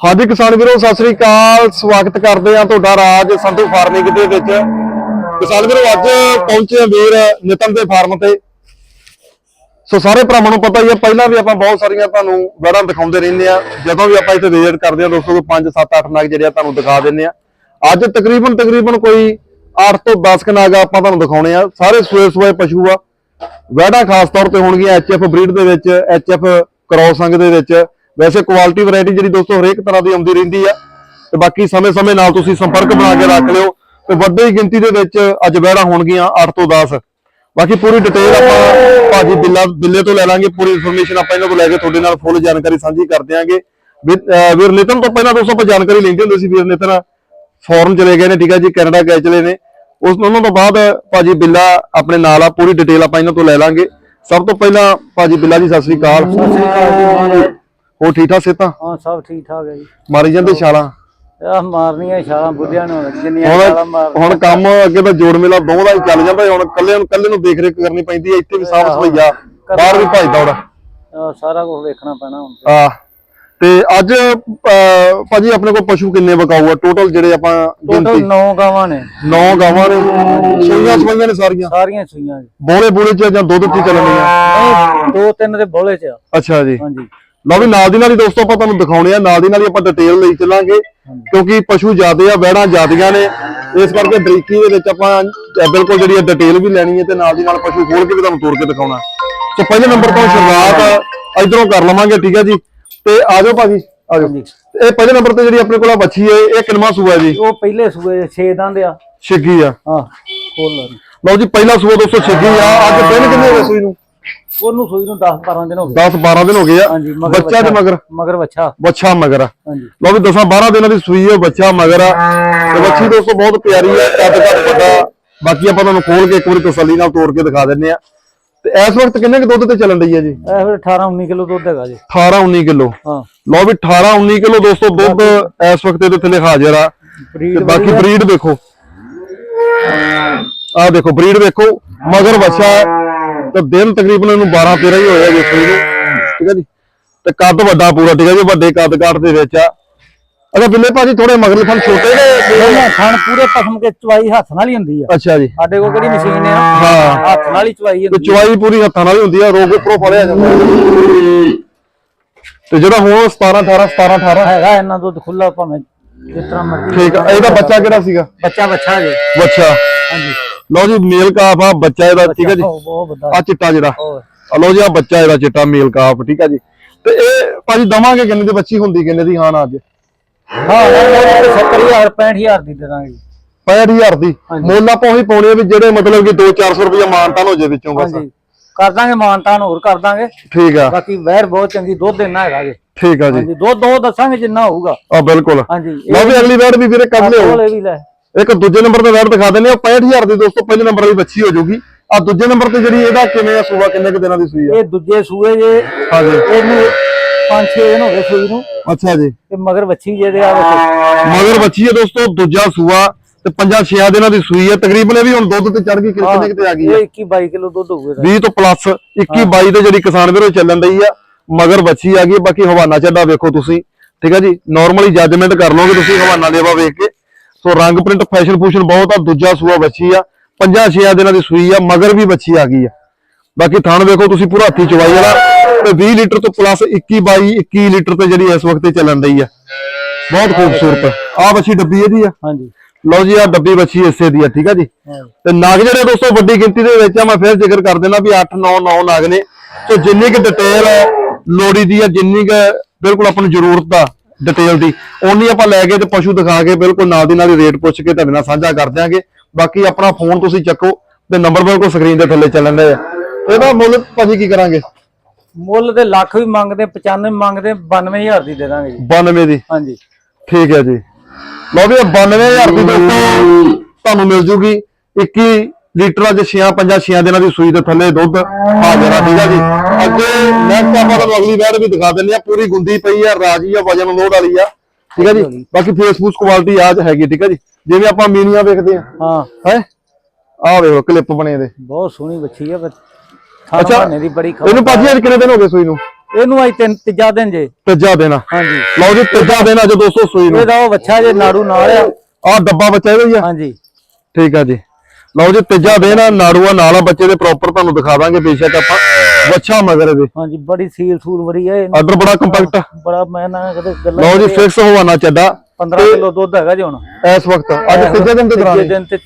ਹਾਂਜੀ ਕਿਸਾਨ ਵੀਰੋ, ਸਤਿ ਸ੍ਰੀ ਅਕਾਲ। ਸਵਾਗਤ ਕਰਦੇ ਆ ਤੁਹਾਡਾ ਰਾਜ ਸੰਧੂ ਫਾਰਮਿੰਗ ਦੇ ਵਿੱਚ। ਕਿਸਾਨ ਵੀਰੋ, ਅੱਜ ਪਹੁੰਚੇ ਵੀਰ ਨਿਤਨ ਦੇ ਫਾਰਮ ਤੇ। ਸੋ ਸਾਰੇ ਭਰਾਵਾਂ ਨੂੰ ਪਤਾ ਹੀ ਆ, ਪਹਿਲਾਂ ਵੀ ਆਪਾਂ ਬਹੁਤ ਸਾਰੀਆਂ ਤੁਹਾਨੂੰ ਵੜਾਂ ਦਿਖਾਉਂਦੇ ਰਹਿੰਦੇ ਆ ਜਦੋਂ ਵੀ ਆਪਾਂ ਇੱਥੇ ਵਿਜ਼ਿਟ ਕਰਦੇ ਆ ਦੋਸਤੋ, ਕੋਈ 5 7 8 ਨਗ ਜਿਹੜੇ ਆ ਤੁਹਾਨੂੰ ਦਿਖਾ ਦਿੰਦੇ ਆ ਅੱਜ ਤਕਰੀਬਨ ਤਕਰੀਬਨ ਕੋਈ 8 ਤੋਂ 10 ਕ ਨਗ ਆਪਾਂ ਤੁਹਾਨੂੰ ਦਿਖਾਉਣੇ ਆ। ਸਾਰੇ ਸੂਏ ਸੂਏ ਪਸ਼ੂ ਆ। ਵੈੜਾ ਖਾਸ ਤੌਰ ਤੇ ਹੋਣਗੀਆਂ ਐਚਐਫ ਬਰੀਡ ਦੇ ਵਿੱਚ ਐਚਐਫ ਕ੍ਰੋਸ ਅੰਗ ਦੇ ਵਿੱਚ। ਵੈਸੇ ਕੁਆਲਿਟੀ ਵੈਰਾਈਟੀ ਜਿਹੜੀ ਦੋਸਤੋ ਹਰੇਕ ਤਰ੍ਹਾਂ ਦੀ ਆਉਂਦੀ ਰਹਿੰਦੀ ਆ, ਤੇ ਬਾਕੀ ਸਮੇਂ-ਸਮੇਂ ਨਾਲ ਤੁਸੀਂ ਸੰਪਰਕ ਬਣਾ ਕੇ ਰੱਖ ਲਿਓ, ਤੇ ਵੱਡੀ ਗਿਣਤੀ ਦੇ ਵਿੱਚ ਅੱਜ ਵੈੜਾ ਹੋਣਗੀਆਂ 8 ਤੋਂ 10 ਬਾਕੀ ਪੂਰੀ ਡਿਟੇਲ ਆਪਾਂ ਭਾਜੀ ਬਿੱਲਾ ਬਿੱਲੇ ਤੋਂ ਲੈ ਲਾਂਗੇ, ਪੂਰੀ ਇਨਫੋਰਮੇਸ਼ਨ ਆਪਾਂ ਇਹਨਾਂ ਤੋਂ ਲੈ ਕੇ ਤੁਹਾਡੇ ਨਾਲ ਫੁੱਲ ਜਾਣਕਾਰੀ ਸਾਂਝੀ ਕਰ ਦਿਆਂਗੇ। ਵੀਰ ਨਿਤਨ ਤੋਂ ਪਹਿਲਾਂ ਦੋਸਤੋ ਆਪਾਂ ਜਾਣਕਾਰੀ ਲੈਂਦੇ ਹੁੰਦੇ ਸੀ, ਵੀਰ ਨਿਤਨ ਫੋਰਨ ਚਲੇ ਗਏ ਨੇ, ਠੀਕ ਹੈ ਜੀ, ਕੈਨੇਡਾ ਗਏ ਚਲੇ ਨੇ। ਉਸ ਉਹਨਾਂ ਤੋਂ ਬਾਅਦ ਭਾਜੀ ਬਿੱਲਾ ਆਪਣੇ ਨਾਲ ਆ, ਪੂਰੀ ਡਿਟੇਲ ਆਪਾਂ ਇਹਨਾਂ ਤੋਂ ਲੈ ਲਾਂਗੇ। ਸਭ ਤੋਂ ਪਹਿਲਾਂ ਭਾਜੀ ਬਿੱਲਾ ਜੀ, ਸਤਿ ਸ੍ਰੀ ਅਕਾਲ। ਸਤਿ ਸ੍ਰੀ ਅਕਾਲ ਜੀ। ਹੋ ਠੀਕ ਠਾਕ ਸੇਤਾ ਹਾਂ ਸਭ ਠੀਕ ਠਾਕ ਹੈ ਜੀ। ਮਾਰੀ ਜਾਂਦੇ ਛਾਲਾਂ? ਆਹ ਮਾਰਨੀਆਂ ਇਸ਼ਾਰਾ ਬੁੱਧਿਆਂ ਨੂੰ ਜਿੰਨੀਆਂ ਹੁਣ ਮਾਰ ਹੁਣ ਕੰਮ ਅੱਗੇ ਤਾਂ ਜੋੜ ਮੇਲਾ ਦੋ ਦਾ ਹੀ ਚੱਲ ਜਾਂਦਾ ਹੁਣ ਕੱਲੇ ਨੂੰ ਕੱਲੇ ਨੂੰ ਦੇਖ ਰੇਖ ਕਰਨੀ ਪੈਂਦੀ ਹੈ ਇੱਥੇ ਵੀ ਸਾਫ਼ ਸਫਾਈਆ ਬਾਹਰ ਵੀ ਭਾਈ ਦੌੜਾ। ਸਾਰਾ ਕੁਝ ਵੇਖਣਾ ਪੈਣਾ ਹੁਣ ਆ ਤੇ ਅੱਜ ਭਾਜੀ ਆਪਣੇ ਕੋਲ ਪਸ਼ੂ ਕਿੰਨੇ ਬਕਾਊ ਆ? ਟੋਟਲ ਜਿਹੜੇ ਆਪਾਂ ਟੋਟਲ ਗਿਣਤੀ 9 ਗਾਵਾਂ ਨੇ। 9 ਗਾਵਾਂ ਨੇ। ਸੂਈਆਂ ਸਵਾਈਆਂ ਨੇ ਸਾਰੀਆਂ? ਸਾਰੀਆਂ ਸੂਈਆਂ ਜੀ। ਬੋਲੇ ਬੋਲੇ ਚ ਜਾਂ ਦੁੱਧ ਤੇ ਚੱਲਣੀਆਂ ਨਹੀਂ ਦੋ ਤਿੰਨ ਦੇ ਬੋਲੇ ਚ। ਆ। ਅੱਛਾ ਜੀ। ਹਾਂਜੀ। ਲਓ ਵੀ ਨਾਲ ਦੀ ਨਾਲ ਹੀ ਦੋਸਤੋ ਆਪਾਂ ਤੁਹਾਨੂੰ ਦਿਖਾਉਣੇ ਆ ਨਾਲ ਦੀ ਨਾਲ ਹੀ ਆਪਾਂ ਡਿਟੇਲ ਲਈ ਚੱਲਾਂਗੇ ਕਿਉਂਕਿ ਪਸ਼ੂ ਜ਼ਿਆਦੇ ਆ ਵਹਿੜਾਂ ਜ਼ਿਆਦੀਆਂ ਨੇ। ਇਸ ਕਰਕੇ ਬਰੀਕੀ ਦੇ ਵਿੱਚ ਆਪਾਂ ਬਿਲਕੁਲ ਜਿਹੜੀ ਡਿਟੇਲ ਵੀ ਲੈਣੀ ਹੈ ਤੇ ਨਾਲ ਦੀ ਨਾਲ ਪਸ਼ੂ ਖੋਲ ਕੇ ਵੀ ਤੁਹਾਨੂੰ ਤੋੜ ਕੇ ਦਿਖਾਉਣਾ। ਸੋ ਪਹਿਲੇ ਨੰਬਰ ਤੋਂ ਸ਼ੁਰੂਆਤ ਇਧਰੋਂ ਕਰ ਲਵਾਂਗੇ ਠੀਕ ਹੈ ਜੀ। ਤੇ ਆ ਜਾਓ ਭਾਜੀ ਆ ਜਾਓ। ਹਾਂਜੀ। ਇਹ ਪਹਿਲੇ ਨੰਬਰ ਤੇ ਜਿਹੜੀ ਆਪਣੇ ਕੋਲ ਆ ਬੱਚੀ ਹੈ ਇਹ ਕਿੰਨਵਾਂ ਸੂਆ ਜੀ? ਉਹ ਪਹਿਲੇ ਸੂਏ 6 ਦੰਦ ਆ। ਛਿੱਗੀ ਆ। ਹਾਂ ਖੋਲ ਲਾ ਲਓ ਜੀ ਪਹਿਲਾ ਸੂਆ ਦੋਸਤੋ ਛਿੱਗੀ ਆ। ਅੱਜ ਦਿਨ ਕਿੰਨੇ ਹੋ ਗਏ ਸੂਈ ਨੂੰ? ਉਹਨੂੰ ਸੂਈ ਨੂੰ 10 12 ਦਿਨ ਹੋ ਗਏ। 10 12 ਦਿਨ ਹੋ ਗਏ ਆ। ਹਾਂਜੀ ਮਗਰ ਬੱਚਾ ਤੇ ਮਗਰ? ਮਗਰ ਬੱਚਾ। ਬੱਚਾ ਮਗਰ ਹਾਂਜੀ। ਲਓ ਵੀ 10 12 ਦਿਨਾਂ ਦੀ ਸੂਈ ਹੈ ਬੱਚਾ ਮਗਰ ਆ। ਤੇ ਬੱਚੀ ਦੋਸਤੋ ਬਹੁਤ ਪਿਆਰੀ ਹੈ ਕੱਦ ਕੱਦ ਵੱਡਾ ਬਾਕੀ ਆਪਾਂ ਤੁਹਾਨੂੰ ਖੋਲ ਕੇ ਇੱਕ ਵਾਰੀ ਤਸੱਲੀ ਨਾਲ ਤੋੜ ਕੇ ਦਿਖਾ ਦਿੰਨੇ ਆ। ਤੇ ਇਸ ਵਕਤ ਕਿੰਨੇ ਕੁ ਦੁੱਧ ਤੇ ਚੱਲਣ ਡਈ ਹੈ ਜੀ? ਇਹ ਫਿਰ 18 19 ਕਿਲੋ ਦੁੱਧ ਹੈਗਾ ਜੀ। 18 19 ਕਿਲੋ। ਹਾਂ। ਲਓ ਵੀ 18 19 ਕਿਲੋ ਦੋਸਤੋ ਦੁੱਧ ਇਸ ਵਕਤ ਇਹਦੇ ਥੱਲੇ ਹਾਜ਼ਰ ਆ। ਤੇ ਬਾਕੀ ਬਰੀਡ ਦੇਖੋ। ਆ ਦੇਖੋ ਬਰੀਡ ਦੇਖੋ ਮਗਰ ਬੱਚਾ। ਤੇ ਦਿਨ ਤਕਰੀਬਨ ਇਹਨੂੰ 12 13 ਹੀ ਹੋਇਆ ਜੀ ਠੀਕ ਹੈ ਜੀ? ਤੇ ਕੱਦ ਵੱਡਾ ਪੂਰਾ ਠੀਕ ਹੈ ਜੀ? ਵੱਡੇ ਕੱਦ ਕਾਠ ਦੇ ਵਿੱਚ ਆ। ਅਗਰ ਬਿੱਲੇ ਭਾਜੀ? ਥੋੜੇ ਮਗਰਲੇ ਫਲ ਛੋਟੇ ਨੇ ਇਹਨਾਂ ਖਾਣ ਪੂਰੇ ਪਸਮ ਕੇ ਚਵਾਈ ਹੱਥ ਨਾਲ ਹੀ ਹੁੰਦੀ ਆ। ਅੱਛਾ ਜੀ। ਸਾਡੇ ਕੋਲ ਕਿਹੜੀ ਮਸ਼ੀਨ ਆ? ਹਾਂ। ਹੱਥ ਨਾਲ ਹੀ ਚਵਾਈ ਹੁੰਦੀ ਆ। ਚਵਾਈ ਪੂਰੀ ਹੱਥਾਂ ਨਾਲ ਹੀ ਹੁੰਦੀ ਆ ਰੋਗ ਉੱਪਰੋਂ ਫੜਿਆ ਜਾਂਦਾ। ਤੇ ਜਿਹੜਾ ਹੁਣ 17 18 17 18 ਹੈਗਾ ਇਹਨਾਂ ਦੁੱਧ ਖੁੱਲਾ ਭਾਵੇਂ ਜਿਸ ਤਰ੍ਹਾਂ ਮਰਜ਼ੀ। ਠੀਕ ਆ। ਇਹਦਾ ਬੱਚਾ ਕਿਹੜਾ ਸੀਗਾ? ਬੱਚਾ ਬੱਚਾ ਜੇ। ਬੱਚਾ। ਹਾਂਜੀ। ਲਓ ਜੀ ਮੇਲ ਕਾਫ ਆ ਬੱਚਾ ਇਹਦਾ ਠੀਕ ਹੈ ਜੀ? ਉਹ ਬਹੁਤ ਵੱਡਾ। ਆ ਚਿੱਟਾ ਜਿਹੜਾ। ਆ ਲਓ ਜੀ ਆ ਬੱਚਾ ਇਹਦਾ ਚਿੱਟਾ ਮੇਲ ਕਾਫ ਠੀਕ ਹੈ ਜੀ? ਤੇ ਇਹ ਭਾਜੀ ਦਵਾਂਗੇ ਕਿੰਨੇ ਦੀ ਬੱਚੀ ਹੁੰਦੀ ਕਿੰਨੇ ਦੀ? ਹਾਂ ਨਾ ਅੱਜ। ਹਾਂ 70000 65000 ਦੀ ਦੇ ਦਾਂਗੇ 65000 ਦੀ। ਹਾਂਜੀ। ਮੁੱਲ ਆਪਾਂ ਉਹੀ ਪਾਉਣੇ ਆ ਵੀ ਜਿਹੜੇ ਮਤਲਬ ਕਿ 2-400 ਰੁਪਏ ਮਾਨਤਾਨ ਹੋ ਜੇ ਵਿੱਚੋਂ ਬਸ। ਕਰ ਦਾਂਗੇ ਮਾਨਤਾਨ ਹੋਰ ਕਰ ਦਾਂਗੇ। ਠੀਕ ਆ। ਬਾਕੀ ਵਹਿਰ ਬਹੁਤ ਚੰਗੀ ਦੁੱਧ ਦੇਣਾ ਹੈਗਾ ਜੀ। ਠੀਕ ਆ ਜੀ। ਹਾਂਜੀ ਦੁੱਧ ਦੋ ਦੱਸਾਂਗੇ ਜਿੰਨਾ ਹੋਊਗਾ। ਆ ਬਿਲਕੁਲ। ਹਾਂਜੀ ਲਓ ਵੀ ਅਗਲੀ ਵਾਰ ਵੀ ਵੀਰੇ ਕੱਢ ਲਿਓ। ਵੀ ਲੈ। ਇੱਕ ਦੂਜੇ ਨੰਬਰ ਤੇ ਵੈਟ ਦਿਖਾ ਦਿੰਦੇ ਆ 65000 ਦੀ ਦੋਸਤੋ ਪਹਿਲੇ ਨੰਬਰ ਵਾਲੀ ਬੱਚੀ ਹੋ ਜਾਊਗੀ ਆ ਦੂਜੇ ਨੰਬਰ ਤੇ ਜਿਹੜੀ ਇਹਦਾ ਕਿਵੇਂ ਆ ਸੂਆ ਕਿੰਨੇ ਕੁ ਦਿਨਾਂ ਦੀ ਸੂਈ ਆ? ਇਹ ਦੂਜੇ ਸੂਏ ਜੇ ਹਾਂਜੀ। ਇਹਨੂੰ 5-6 ਦਿਨ ਹੋ ਗਏ ਸੂਈ ਨੂੰ। ਅੱਛਾ ਜੀ। ਤੇ ਮਗਰ ਬੱਚੀ ਜੇ ਦੇ ਆ ਮਗਰ ਬੱਚੀ ਹੈ ਦੋਸਤੋ ਦੂਜਾ ਸੂਆ ਤੇ 5-6 ਦਿਨਾਂ ਦੀ ਸੂਈ ਹੈ ਤਕਰੀਬਨ ਇਹ ਵੀ ਹੁਣ ਦੁੱਧ ਤੇ ਚੜ ਗਈ ਕਿੰਨੇ ਕਿਤੇ ਆ ਗਈ ਹੈ ਇਹ 21-22 ਕਿਲੋ ਦੁੱਧ ਹੋਊਗਾ ਇਹਦਾ। 20 ਤੋਂ ਪਲੱਸ 21 22 ਤੇ ਜਿਹੜੀ ਕਿਸਾਨ ਵੀਰੋ ਚੱਲਣ ਦਈ ਆ ਮਗਰ ਬੱਚੀ ਆ ਗਈ। ਬਾਕੀ ਹਵਾਨਾ ਚੱਡਾ ਵੇਖੋ ਤੁਸੀਂ। ਠੀਕ ਹੈ ਜੀ? ਨਾਰਮਲੀ ਜੱਜਮੈਂਟ ਕਰ ਲਓਗੇ ਤੁਸੀਂ ਹਵਾਨਾ ਲੇਵਾ ਵੇਖ ਕੇ। ਸੋ ਰੰਗ ਪ੍ਰਿੰਟ ਫੈਸ਼ਨ ਫੂਸ਼ਨ ਬਹੁਤ ਆ ਦੂਜਾ ਸੂਆ ਬੱਚੀ ਆ 5-6 ਦਿਨਾਂ ਦੀ ਸੂਈ ਆ ਮਗਰ ਵੀ ਬੱਚੀ ਆ ਗਈ ਆ। ਬਾਕੀ ਥਣ ਵੇਖੋ ਤੁਸੀਂ ਪੂਰਾ ਹੱਥੀ ਚਵਾਈ ਵਾਲਾ ਤੇ 20 ਲੀਟਰ ਤੋਂ ਪਲੱਸ 21 22 21 ਲੀਟਰ ਤੇ ਜਿਹੜੀ ਇਸ ਵਕਤ ਚੱਲਣ ਦਈ ਆ। ਬਹੁਤ ਖੂਬਸੂਰਤ। ਆ ਬੱਚੀ ਡੱਬੀ ਇਹਦੀ ਆ। ਹਾਂਜੀ। ਲਓ ਜੀ ਆ ਡੱਬੀ ਬੱਚੀ ਇਸੇ ਦੀ ਆ ਠੀਕ ਆ ਜੀ। ਤੇ ਨਗ ਜਿਹੜੇ ਦੋਸਤੋ ਵੱਡੀ ਗਿਣਤੀ ਦੇ ਵਿੱਚ ਆ ਮੈਂ ਫਿਰ ਜ਼ਿਕਰ ਕਰ ਦੇਣਾ ਵੀ 8 9 9 ਨਗ ਨੇ। ਤੇ ਜਿੰਨੀ ਕਿ ਡਿਟੇਲ ਲੋੜੀ ਦੀ ਆ ਜਿੰਨੀ ਕਿ ਬਿਲਕੁਲ ਆਪਾਂ ਨੂੰ ਜ਼ਰੂਰਤ ਆ ਡਿਟੇਲ ਦੀ। ਓਨੀ ਆਪਾਂ ਲੈ ਕੇ ਤੇ ਪਸ਼ੂ ਦਿਖਾ ਕੇ ਬਿਲਕੁਲ ਨਾਲ ਦੀ ਨਾਲ ਰੇਟ ਪੁੱਛ ਕੇ ਤੁਹਾਡੇ ਨਾਲ ਸਾਂਝਾ ਕਰ ਦਿਆਂਗੇ। ਬਾਕੀ ਆਪਣਾ ਫੋਨ ਤੁਸੀਂ ਚੱਕੋ ਤੇ ਨੰਬਰ ਬਿਲਕੁਲ ਸਕਰੀਨ ਦੇ ਥੱਲੇ ਚੱਲਣ ਦੇ ਆ। ਇਹਦਾ ਮੁੱਲ ਭਾਜੀ ਕੀ ਕਰਾਂਗੇ? ਮੁੱਲ ਦੇ ਲੱਖ ਵੀ ਮੰਗਦੇ 95 ਮੰਗਦੇ 92000 ਦੀ ਦੇ ਦਾਂਗੇ ਜੀ। 92 ਦੀ? ਹਾਂਜੀ। ਠੀਕ ਹੈ ਜੀ। ਲਓ ਵੀ ਇਹ 92000 ਦੀ ਦੋਸਤੋ ਤੁਹਾਨੂੰ ਮਿਲ ਜੂਗੀ 21 ਲੀਟਰਾਂ ਚ 6 5 6 ਦਿਨਾਂ ਦੀ ਸੂਈ ਦੇ ਥੱਲੇ ਦੁੱਧ ਹਾਜ਼ਰ ਆ ਠੀਕ ਆ ਜੀ? ਅੱਗੇ ਨੈਕਸਟ ਆਪਾਂ ਤੁਹਾਨੂੰ ਅਗਲੀ ਵਾਰ ਵੀ ਦਿਖਾ ਦਿੰਦੇ ਆ ਪੂਰੀ ਗੁੰਦੀ ਪਈ ਆ ਰਾਜੀ ਆ ਵਜਨ ਲੋਡ ਵਾਲੀ ਆ ਠੀਕ ਆ ਜੀ? ਬਾਕੀ ਫੇਸਬੁੱਕ ਕੁਆਲਿਟੀ ਆਜ ਹੈਗੀ ਠੀਕ ਆ ਜੀ? ਜਿਵੇਂ ਆਪਾਂ ਮੀਨੀਆਂ ਵੇਖਦੇ ਆ ਹਾਂ। ਹੈ? ਆਹ ਵੇਖੋ ਕਲਿੱਪ ਬਣੇ ਦੇ। ਬਹੁਤ ਸੋਹਣੀ ਬੱਚੀ ਆ ਅੱਛਾ। ਦੀ ਬੜੀ ਖਬਰ ਇਹਨੂੰ ਭਾਜੀ ਅੱਜ ਕਿੰਨੇ ਦਿਨ ਹੋ ਗਏ ਸੂਈ ਨੂੰ? ਇਹਨੂੰ ਅੱਜ ਤਿੰਨ ਤੀਜਾ ਦਿਨ ਜੇ। ਤੀਜਾ ਦਿਨ ਆ। ਹਾਂਜੀ। ਲਓ ਜੀ ਤੀਜਾ ਦਿਨ ਅੱਜ ਦੋਸਤੋ ਸੂਈ ਨੂੰ। ਇਹਦਾ ਉਹ ਬੱਚਾ ਜੇ ਨਾੜੂ ਨਾਲ ਆ। ਆ ਡੱਬਾ ਬੱਚਾ ਇਹਦਾ ਹੀ ਆ। ਹਾਂਜੀ। ਠੀਕ ਆ ਜੀ। ਲਓ ਜੀ ਤੀਜਾ ਆ ਨਾੜੂਆ ਨਾਲ ਆ ਬੱਚੇ ਦੇ ਪ੍ਰੋਪਰ ਤੁਹਾਨੂੰ ਦਿਖਾ ਦਾਂਗੇ ਬੇਸ਼ੱਕ ਆਪਾਂ। ਵੱਛਾ ਮਗਰ ਇਹਦੇ। ਹਾਂਜੀ ਬੜੀ ਸੀਲ ਸੂਲ ਵਰੀ ਹੈ ਆਰਡਰ ਬੜਾ ਕੰਪੈਕਟ ਆ ਬੜਾ ਮੈਂ ਨਾ ਕਦੇ ਗੱਲਾਂ ਲਓ ਜੀ ਫਿਕਸ ਹਵਾਨਾ ਚੱਡਾ। 15 ਕਿਲੋ ਦੁੱਧ ਹੈਗਾ ਜੀ ਹੁਣ। ਇਸ ਵਕਤ ਅੱਜ ਤੀਜੇ ਦਿਨ ਤੀਜੇ ਦੌਰਾਨ ਦਿਨ ਤੇ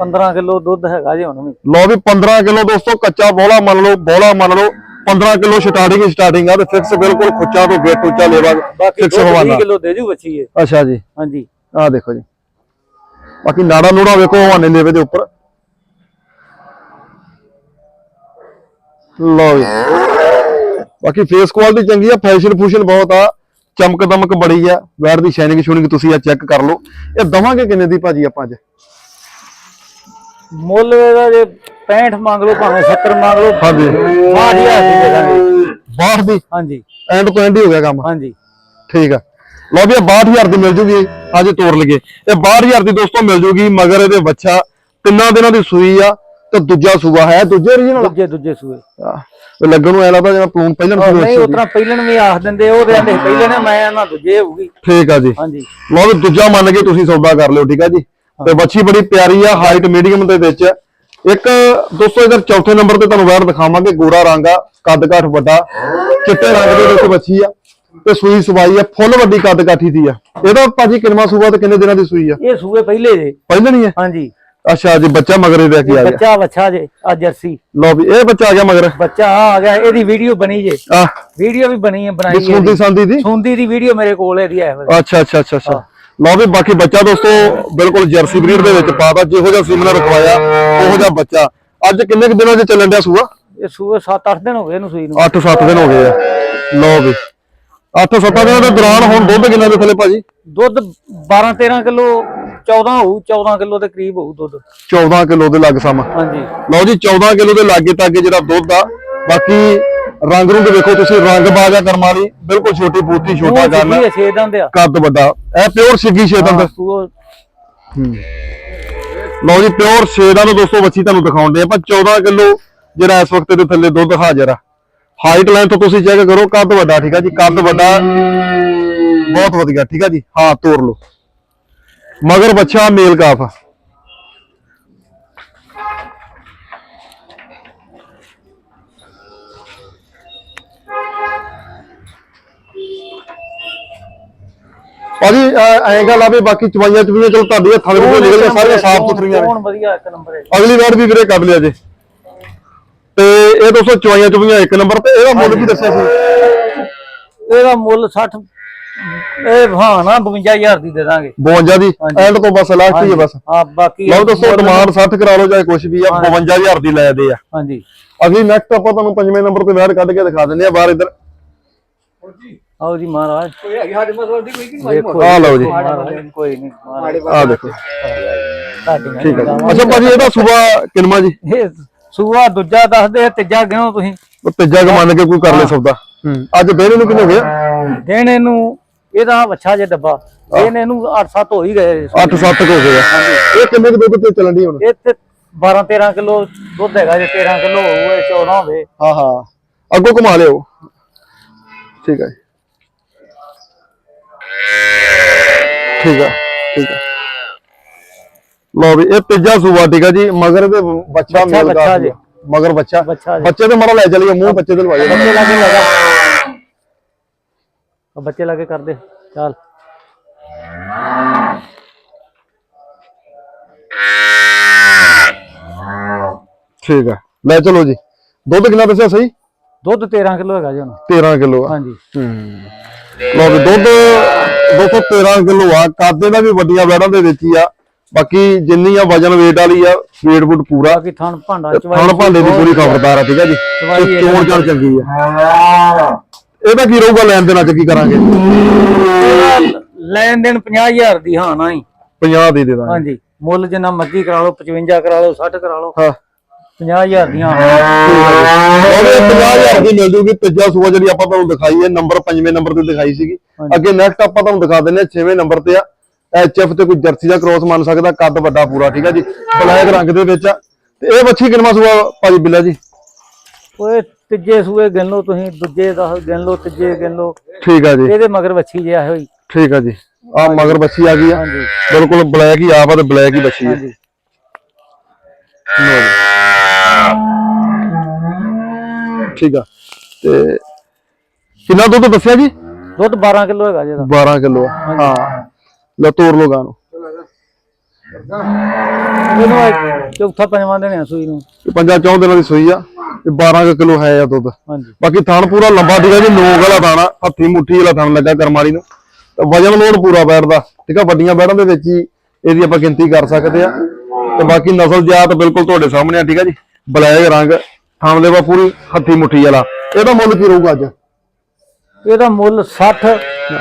15 ਕਿਲੋ ਦੁੱਧ ਹੈਗਾ ਜੀ ਹੁਣ ਵੀ। ਲਓ ਵੀ 15 ਕਿਲੋ ਦੋਸਤੋ ਕੱਚਾ ਬੋਲਾ ਮੰਨ ਲਓ ਬੋਲਾ ਮੰਨ ਲਓ 15 ਕਿਲੋ ਸਟਾਰਟਿੰਗ ਸਟਾਰਟਿੰਗ ਆ ਤੇ ਫਿਕਸ ਬਿਲਕੁਲ ਖੁੱਚਾ ਤੋਂ ਉੱਚਾ ਲੇਵਾ ਫਿਕਸ 20 ਹਵਾਨਾ ਕਿਲੋ ਦੇ ਜੂ ਬੱਚੀ ਇਹ। ਅੱਛਾ ਜੀ। ਹਾਂਜੀ। ਆਹ ਦੇਖੋ ਜੀ। ਬਾਕੀ ਨਾੜਾ ਨੂੜਾ ਵੇਖੋ ਹਵਾਨੇ ਲੇਵੇ ਦੇ ਉੱਪਰ। ਲਓ ਜੀ। ਬਾਕੀ ਫੇਸ ਕੁਆਲਿਟੀ ਚੰਗੀ ਆ ਫੈਸ਼ਨ ਫੂਸ਼ਨ ਬਹੁਤ ਆ ਚਮਕ ਦਮਕ ਬੜੀ ਆ ਵੈਰ ਦੀ ਸ਼ਾਈਨਿੰਗ ਸ਼ੂਨਿੰਗ ਤੁਸੀਂ ਆ ਚੈੱਕ ਕਰ ਲਓ। ਇਹ ਦਵਾਂਗੇ ਕਿੰਨੇ ਦੀ ਭਾਜੀ ਆਪਾਂ ਅੱਜ? ਮੁੱਲ ਇਹਦਾ ਜੇ 65 ਮੰਗ ਲਓ ਭਾਵੇਂ 70 ਮੰਗ ਲਓ ਹਾਂਜੀ। 6000 ਦੀ ਦੇ ਦਾਂਗੇ। ਬਾਹਰ ਦੀ? ਹਾਂਜੀ। ਐਂਡ ਤੋਂ ਐਂਡ ਹੀ ਹੋ ਗਿਆ ਕੰਮ। ਹਾਂਜੀ। ਠੀਕ ਆ। ਲਓ ਵੀ ਇਹ 62000 ਦੀ ਮਿਲ ਜੂਗੀ। ਅੱਜ ਤੋੜ ਲਈਏ। ਇਹ 62000 ਦੀ ਦੋਸਤੋ ਮਿਲ ਜੂਗੀ ਮਗਰ ਇਹਦੇ ਬੱਚਾ ਤਿੰਨਾਂ ਦਿਨਾਂ ਦੀ ਸੂਈ ਆ ਤੇ ਦੂਜਾ ਸੂਆ ਹੈ ਦੂਜੇ ਓਰੀਜਨਲ ਦੂਜੇ ਦੂਜੇ ਸੂਏ। ਲੱਗਣ ਨੂੰ ਐ ਲੱਗਦਾ ਜਿਵੇਂ ਪਲੂਨ ਪਹਿਲਾਂ ਉਹ ਨਹੀਂ ਉਤਰਾ ਪਹਿਲਣ ਵੀ ਆਖ ਦਿੰਦੇ ਉਹ ਕਹਿੰਦੇ ਪਹਿਲੇ ਨੇ ਮੈਂ ਨਾ ਦੂਜੇ ਹੋਊਗੀ। ਠੀਕ ਆ ਜੀ। ਹਾਂਜੀ। ਲਓ ਵੀ ਦੂਜਾ ਮੰਨ ਕੇ ਤੁਸੀਂ ਸੌਦਾ ਕਰ ਲਿਓ ਠੀਕ ਆ ਜੀ। ਤੇ ਬੱਚੀ ਬੜੀ ਪਿਆਰੀ ਆ ਹਾਈਟ ਮੀਡੀਅਮ ਦੇ ਵਿੱਚ। ਇੱਕ ਦੋਸਤੋ ਇਧਰ ਚੌਥੇ ਨੰਬਰ ਤੇ ਤੁਹਾਨੂੰ ਵੈਰ ਦਿਖਾਵਾਂਗੇ ਗੋਰਾ ਰੰਗ ਆ ਕੱਦ ਕਾਠ ਵੱਡਾ ਚਿੱਟੇ ਰੰਗ ਦੇ ਵਿੱਚ ਬੱਚੀ ਆ। ਤੇ ਸੂਈ ਸਵਾਈ ਆ ਫੁੱਲ ਵੱਡੀ ਕੱਦ ਕਾਠੀ ਦੀ ਆ। ਇਹਦਾ ਭਾਜੀ ਕਿੰਨਵਾ ਸੂਆ ਤੇ ਕਿੰਨੇ ਦਿਨਾਂ ਦੀ ਸੂਈ ਆ? ਇਹ ਸੂਏ ਪਹਿਲੇ ਜੇ। ਪਹਿਲਾਂ ਨਹੀਂ ਹੈ ਹਾਂਜੀ। ਅੱਛਾ ਜੀ ਬੱਚਾ ਮਗਰ ਇਹਦਾ ਕੀ ਆ ਗਿਆ। ਬੱਚਾ ਬੱਚਾ ਜੇ ਆ ਜਰਸੀ। ਲਓ ਵੀ ਇਹ ਬੱਚਾ ਆ ਗਿਆ ਮਗਰ। ਬੱਚਾ ਆ ਆ ਗਿਆ ਇਹਦੀ ਵੀਡੀਓ ਬਣੀ ਜੇ। ਆ ਵੀਡੀਓ ਵੀ ਬਣੀ ਹੈ ਬਣਾਈ ਹੈ ਸੁਣਦੀ ਸੰਦੀ ਦੀ? ਸੁੰਦੀ ਦੀ ਵੀਡੀਓ ਮੇਰੇ ਕੋਲ ਹੈ ਦੀ ਹੈ ਅੱਛਾ ਅੱਛਾ ਅੱਛਾ ਅੱਛਾ। ਲਓ ਵੀ ਬਾਕੀ ਬੱਚਾ ਦੋਸਤੋ ਬਿਲਕੁਲ ਜਰਸੀ ਬਰੀਡ ਦੇ ਵਿੱਚ ਪਾਤਾ ਜਿਹੋ ਜਿਹਾ ਸੀਮਨ ਰਖਵਾਇਆ ਉਹੋ ਜਿਹਾ ਬੱਚਾ। ਅੱਜ ਕਿੰਨੇ ਕੁ ਦਿਨਾਂ 'ਚ ਚੱਲਣ ਡਿਆ ਸੂਆ? ਇਹ ਸੂਏ 7-8 ਦਿਨ ਹੋ ਗਏ ਇਹਨੂੰ ਸੂਈ ਨੂੰ। 8-7 ਦਿਨ ਹੋ ਗਏ ਆ। ਲਓ ਵੀ। 8-7 ਦਿਨਾਂ ਦੇ ਦੌਰਾਨ ਹੁਣ ਦੁੱਧ ਕਿੰਨਾ ਦੇ ਥੱਲੇ ਭਾਜੀ? ਦੁੱਧ 12-13 ਕਿਲੋ 14 ਹੋਊ 14 ਕਿਲੋ ਦੇ ਕਰੀਬ ਹੋਊ ਦੁੱਧ। 14 ਕਿਲੋ ਦੇ ਲੱਗ ਸਮ। ਹਾਂਜੀ। ਲਓ ਜੀ 14 ਕਿਲੋ ਦੇ ਲਾਗੇ ਤੱਕ ਜਿਹੜਾ ਦੁੱਧ ਆ ਬਾਕੀ ਰੰਗ ਰੁੰਗ ਵੇਖੋ ਤੁਸੀਂ ਰੰਗ ਬਾਜਾ ਕਰਮ ਵਾਲੀ ਬਿਲਕੁਲ ਛੋਟੀ ਪੂਤੀ ਛੋਟਾ ਕਰਨਾ। ਆ ਕੱਦ ਵੱਡਾ। ਇਹ ਪਿਓਰ ਸਿੱਗੀ ਛੇਦਨ ਦਾ ਲਓ ਜੀ ਪਿਓਰ ਛੇਦਾਂ ਨੂੰ ਦੋਸਤੋ ਬੱਚੀ ਤੁਹਾਨੂੰ ਦਿਖਾਉਂਦੇ ਆਪਾਂ 14 ਕਿਲੋ ਜਿਹੜਾ ਇਸ ਵਕਤ ਦੇ ਥੱਲੇ ਦੁੱਧ ਹਾਜ਼ਰ ਆ। ਹਾਈਟ ਲਾਈਨ ਤੋਂ ਤੁਸੀਂ ਚੈੱਕ ਕਰੋ ਕੱਦ ਵੱਡਾ ਠੀਕ ਆ ਜੀ? ਕੱਦ ਵੱਡਾ ਬਹੁਤ ਵਧੀਆ ਠੀਕ ਆ ਜੀ? ਹਾਂ ਤੋੜ ਲਓ। ਮਗਰ ਬੱਚਾ ਮੇਲ ਕਾਫ। ਭਾਜੀ ਐਂ ਗੱਲ ਆ ਵੀ ਬਾਕੀ ਚਵਾਈਆਂ ਚਵਾਈਆਂ ਚਲੋ ਤੁਹਾਡੀ ਹੱਥਾਂ ਦੇ ਵਿੱਚੋਂ ਨਿਕਲ ਕੇ ਸਾਰੀਆਂ ਸਾਫ਼ ਸੁਥਰੀਆਂ ਨੇ। ਕੌਣ ਵਧੀਆ ਇੱਕ ਨੰਬਰ ਹੈ ਅਗਲੀ ਵਾਰ ਵੀ ਵੀਰੇ ਕਰ ਲਿਆ ਜੇ। ਤੇ ਇਹ ਦੋਸਤੋ ਚਵਾਈਆਂ ਚਵਾਈਆਂ ਇੱਕ ਨੰਬਰ ਤੇ ਇਹਦਾ ਮੁੱਲ ਵੀ ਦੱਸਿਆ ਸੀ। ਇਹਦਾ ਮੁੱਲ 60 ਇਹ ਹਾਂ ਨਾ 52000 ਦੀ ਦੇ ਦਾਂਗੇ। 52 ਦੀ? ਐਂਡ ਤੋਂ ਬਸ ਲਾਸਟ ਹੀ ਹੈ ਬਸ। ਹਾਂ ਬਾਕੀ ਲਓ ਦੋਸਤੋ ਡਿਮਾਂਡ 60 ਕਰਾ ਲਓ ਚਾਹੇ ਕੁਝ ਵੀ ਆ 52000 ਦੀ ਲੈ ਦੇ ਆ। ਹਾਂਜੀ। ਅਗਲੀ ਨੈਕਸਟ ਆਪਾਂ ਤੁਹਾਨੂੰ ਪੰਜਵੇਂ ਨੰਬਰ ਤੇ ਵੈਰ ਕੱਢ ਕੇ ਦਿਖਾ ਦਿੰਦੇ ਆ ਬਾਹਰ ਇੱਧਰ। ਆਓ ਜੀ ਮਹਾਰਾਜ। ਦੇਖੋ ਆ ਲਓ ਜੀ। ਕੋਈ ਨਹੀਂ ਆ ਦੇਖੋ। ਠੀਕ ਹੈ। ਅੱਛਾ ਭਾਜੀ ਇਹਦਾ ਸੂਬਾ ਕਿਨਮਾ ਜੀ? ਇਹ ਸੂਆ ਦੂਜਾ ਦੱਸਦੇ ਤੀਜਾ ਗਿਣੋ ਤੁਸੀਂ। ਉਹ ਤੀਜਾ ਕੁ ਮੰਨ ਕੇ ਕੋਈ ਕਰ ਲੈ ਸੌਦਾ। ਹੂੰ। ਅੱਜ ਬੇਰੇ ਨੂੰ ਕਿੰਨੇ ਹੋ ਗਿਆ ਦੇਣ ਇਹਨੂੰ ਇਹਦਾ ਵੱਛਾ ਜੇ ਡੱਬਾ। ਦੇਣ ਇਹਨੂੰ 8-7 ਹੋ ਹੀ ਗਏ। 8-7 ਹੋ ਗਏ ਇਹ ਕਿੰਨੇ ਕੁ ਦੁੱਧ ਤੇ ਚੱਲਣ ਦੀ ਹੁਣ? ਇਹ ਤੇ 12-13 ਕਿਲੋ ਦੁੱਧ ਹੈਗਾ ਜੇ 13 ਕਿਲੋ ਹੋਵੇ 14 ਹੋਵੇ। ਹਾਂ ਹਾਂ। ਅੱਗੋਂ ਘੁਮਾ ਲਿਓ ਠੀਕ ਹੈ। ਠੀਕ ਆ ਠੀਕ ਆ। ਲਓ ਵੀ ਇਹ ਤੀਜਾ ਸੂਆ ਠੀਕ ਆ ਜੀ ਮਗਰ ਦੇ ਬੱਚਾ ਮਿਲ ਬੱਚਾ ਗਿਆ ਜੀ। ਮਗਰ ਬੱਚਾ। ਬੱਚਾ ਜੀ। ਬੱਚੇ ਤੇ ਮਾੜਾ ਲੈ ਚਲੀਏ ਮੂੰਹ ਬੱਚੇ ਦੇ ਲਵਾਈਏ। ਬੱਚੇ ਲਾਗੇ ਲਗਾ ਉਹ ਬੱਚੇ ਲਾਗੇ ਕਰਦੇ ਚੱਲ। ਠੀਕ ਆ ਲੈ ਚਲੋ ਜੀ। ਦੁੱਧ ਕਿੰਨਾ ਦੱਸਿਆ ਸਹੀ? ਦੁੱਧ 13 ਕਿਲੋ ਹੈਗਾ ਜੀ ਹੁਣ। 13 ਕਿਲੋ ਆ। ਹਾਂਜੀ। ਹੂੰ। ਲਓ ਵੀ ਦੁੱਧ 213 ਕਿਲੋ ਆ। ਕਾਦੇ ਦਾ ਵੀ ਵੱਡੀਆਂ ਵੈੜਾਂ ਦੇ ਵਿੱਚ ਹੀ ਆ। ਬਾਕੀ ਜਿੰਨੀ ਆ ਵਜਨ weight ਵਾਲੀ ਆ weight ਬੁੱਟ ਪੂਰਾ। ਬਾਕੀ ਥਣ ਭਾਂਡਾ ਖਾਣ ਭਾਂਡੇ ਦੀ ਪੂਰੀ ਖਬਰਦਾਰ ਆ ਠੀਕ ਆ ਜੀ? ਚਵਾਈ ਤੇ ਚੋਣ ਚੰਗੀ ਆ। ਇਹਦਾ ਕੀ ਰਹੂਗਾ ਲੈਣ ਦੇਣਾ ਚ ਕੀ ਕਰਾਂਗੇ? ਲੈਣ ਦੇਣ 50000 ਦੀ ਹਾਂ ਨਾ ਹੀ। 50 ਦੇ ਦੇ ਦਾਂਗੇ। ਹਾਂਜੀ ਮੁੱਲ ਜਿੰਨਾ ਮਰਜ਼ੀ ਕਰਾ ਲਓ 55 ਕਰਾ ਲਓ 60 ਕਰਾ ਲਓ। ਹਾਂ। 50000 ਦੀਆਂ ਹਾਂ। ਉਹਦੇ 50000 ਦੀ ਮਿਲ ਜੂਗੀ ਤੀਜਾ ਸੂਆ ਜਿਹੜੀ ਆਪਾਂ ਤੁਹਾਨੂੰ ਦਿਖਾਈ ਹੈ ਨੰਬਰ ਪੰਜਵੇਂ ਨੰਬਰ ਤੇ ਦਿਖਾਈ ਸੀਗੀ। ਅੱਗੇ ਨੈਕਸਟ ਆਪਾਂ ਤੁਹਾਨੂੰ ਦਿਖਾ ਦਿੰਨੇ ਆ ਛੇਵੇਂ ਨੰਬਰ ਤੇ ਆ। ਐਚਐਫ ਤੇ ਕੋਈ ਜਰਸੀ ਦਾ ਕ੍ਰੋਸ ਮੰਨ ਸਕਦਾ ਕੱਦ ਵੱਡਾ ਪੂਰਾ ਠੀਕ ਆ ਜੀ? ਬਲੈਕ ਰੰਗ ਦੇ ਵਿੱਚ ਆ। ਤੇ ਇਹ ਬੱਚੀ ਕਿੰਨਾ ਸੂਆ ਭਾਜੀ ਬਿੱਲਾ ਜੀ? ਓਏ ਤੀਜੇ ਸੂਏ ਗਿਣ ਲਓ ਤੁਸੀਂ ਦੂਜੇ ਦਾ ਗਿਣ ਲਓ ਤੀਜੇ ਗਿਣ ਲਓ ਠੀਕ ਆ ਜੀ। ਇਹਦੇ ਮਗਰ ਵੱਛੀ ਜਿਆ ਹੋਈ ਠੀਕ ਆ ਜੀ। ਆ ਮਗਰ ਬੱਚੀ ਆ ਗਈ ਆ। ਬਿਲਕੁਲ ਬਲੈਕ ਹੀ ਆਪ ਆ ਤੇ ਬਲੈਕ ਹੀ ਬੱਚੀ ਆ। ਜੀ। ਠੀਕ ਆ। ਤੇ ਕਿੰਨਾ ਦੁੱਧ ਦੱਸਿਆ ਜੀ? ਦੁੱਧ 12 ਕਿਲੋ ਹੈਗਾ ਜੀ ਇਹਦਾ। 12 ਕਿਲੋ ਹਾਂ। ਲਓ ਤੋੜ ਲਓ ਗਾਂ ਨੂੰ ਇਹਨੂੰ ਚੌਥਾ ਪੰਜਵਾਂ ਦਿਨ ਆ ਸੂਈ ਨੂੰ। ਇਹ ਪੰਜਾਂ ਚੌਂ ਦਿਨਾਂ ਦੀ ਸੂਈ ਆ। ਤੇ 12 ਕਿਲੋ ਹੈ ਆ ਦੁੱਧ। ਹਾਂਜੀ। ਬਾਕੀ ਥਣ ਪੂਰਾ ਲੰਬਾ ਆ ਜੀ ਨੋਕ ਵਾਲਾ ਥਾਣਾ ਹੱਥੀ ਮੁੱਠੀ ਵਾਲਾ ਥਣ ਲੱਗਾ ਕਰਮਾਲੀ ਨੂੰ। ਤੇ ਵਜਨ ਲੋਡ ਪੂਰਾ ਬੈਠਦਾ ਠੀਕ ਆ ਵੱਡੀਆਂ ਬੈੜਾਂ ਦੇ ਵਿੱਚ ਹੀ ਇਹਦੀ ਆਪਾਂ ਗਿਣਤੀ ਕਰ ਸਕਦੇ ਆ। ਤੇ ਬਾਕੀ ਨਸਲ ਜਾਤ ਬਿਲਕੁਲ ਤੁਹਾਡੇ ਸਾਹਮਣੇ ਆ ਠੀਕ ਆ ਜੀ। ਬਲੈਕ ਰੰਗ ਥਣ ਦੇ ਵਾ ਪੂਰੀ ਹੱਥੀ ਮੁੱਠੀ ਵਾਲਾ। ਇਹਦਾ ਮੁੱਲ ਕੀ ਰਹੂਗਾ ਅੱਜ? ਇਹਦਾ ਮੁੱਲ 60